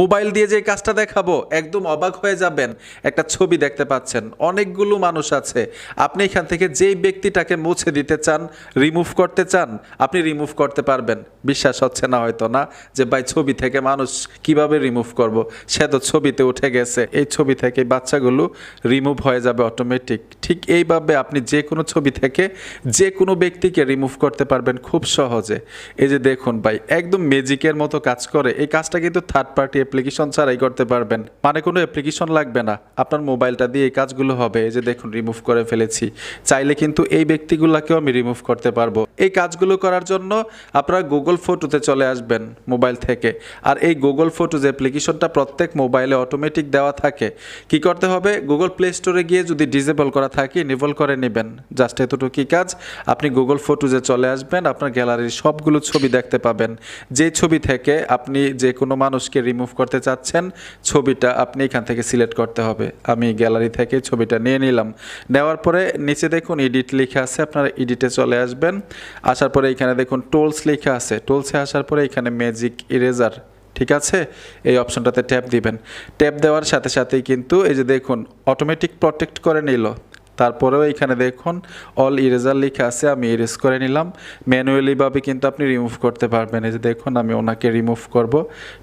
Mobile দিয়ে যে কাজটা দেখাবো, একদম অবাক হয়ে যাবেন। একটা ছবি দেখতে পাচ্ছেন। অনেকগুলো মানুষ আছে। আপনি এখান থেকে যেই ব্যক্তিটাকে মুছে দিতে চান রিমুভ করতে চান, আপনি রিমুভ করতে পারবেন। বিশ্বাস হচ্ছে না হয়তো না যে, ভাই, ছবি থেকে মানুষ কীভাবে রিমুভ করব? সে তো ছবিতে উঠে গেছে। এই ছবি থেকে বাচ্চাগুলো রিমুভ হয়ে যাবে অটোমেটিক ঠিক এইভাবে আপনি যে কোনো ছবি থেকে যে কোনো ব্যক্তিকে রিমুভ করতে পারবেন খুব সহজে। এই যে দেখুন ভাই, একদম ম্যাজিকের মতো কাজ করে। এই কাজটা কিন্তু থার্ড পার্টি অ্যাপ্লিকেশন ছাড়াই করতে পারবেন। মানে কোনো অ্যাপ্লিকেশন লাগবে না। আপনার মোবাইলটা দিয়ে এই কাজগুলো হবে। এই যে দেখুন রিমুভ করে ফেলেছি। চাইলে কিন্তু এই ব্যক্তিগুলোকেও আমি রিমুভ করতে পারব। এই কাজগুলো করার জন্য আপনারা গুগল ফটোতে চলে আসবেন মোবাইল থেকে। আর এই গুগল ফটোজ অ্যাপ্লিকেশনটা প্রত্যেক মোবাইলে অটোমেটিক দেওয়া থাকে। কি করতে হবে? গুগল প্লে স্টোরে গিয়ে যদি ডিসেবল করা থাকে ইনেবল করে নেবেন। জাস্ট এতটুকু কাজ। আপনি গুগল ফটোজে চলে আসবেন, আপনার গ্যালারির সবগুলো ছবি দেখতে পাবেন। যে ছবি থেকে আপনি যে কোনো মানুষকে রিমুভ করতে চাচ্ছেন, ছবিটা আপনি এখান থেকে সিলেক্ট করতে হবে। আমি গ্যালারি থেকে ছবিটা নিয়ে নিলাম। নেওয়ার পরে নিচে দেখুন এডিট লেখা আছে, আপনারা এডিটে চলে আসবেন। আসার পরে এখানে দেখুন টোলস লেখা আছে। টোলসে আসার পরে এখানে ম্যাজিক ইরেজার ঠিক আছে? এই অপশনটাতে ট্যাপ দিবেন। ট্যাপ দেওয়ার সাথে সাথেই কিন্তু এই যে দেখুন অটোমেটিক প্রটেক্ট করে নিল। তারপরেও এখানে দেখুন অল ইরেজার লিখে আছে, আমি ইরেজ করে নিলাম। ম্যানুয়ালিভাবে কিন্তু আপনি রিমুভ করতে পারবেন। এই যে দেখুন, আমি ওনাকে রিমুভ করব।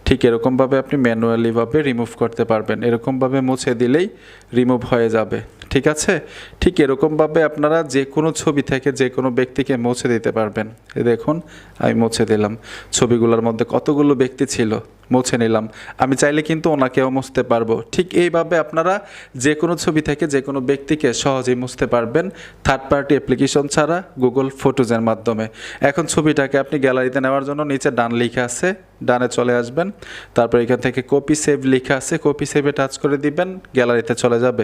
ঠিক এরকমভাবে আপনি ম্যানুয়ালিভাবে রিমুভ করতে পারবেন। এরকমভাবে মুছে দিলেই রিমুভ হয়ে যাবে। ঠিক আছে? ঠিক এরকমভাবে আপনারা যে কোনো ছবি থেকে যে কোনো ব্যক্তিকে মুছে দিতে পারবেন। দেখুন, আমি মুছে দিলাম। ছবিগুলোর মধ্যে কতগুলো ব্যক্তি ছিল? মুছে নিলাম। আমি চাইলে কিন্তু ওনাকেও মুছতে পারব। ঠিক এইভাবে আপনারা যে কোনো ছবি থেকে যে কোনো ব্যক্তিকে সহজেই মুছতে পারবেন। থার্ড পার্টি অ্যাপ্লিকেশন ছাড়া গুগল ফটোজের মাধ্যমে। এখন ছবিটাকে আপনি গ্যালারিতে নেওয়ার জন্য নিচে ডান লিখে আছে, ডানে চলে আসবেন। তারপর এখান থেকে কপি সেভ লিখে আছে। কপি সেভে টাচ করে দিবেন গ্যালারিতে চলে যাবে।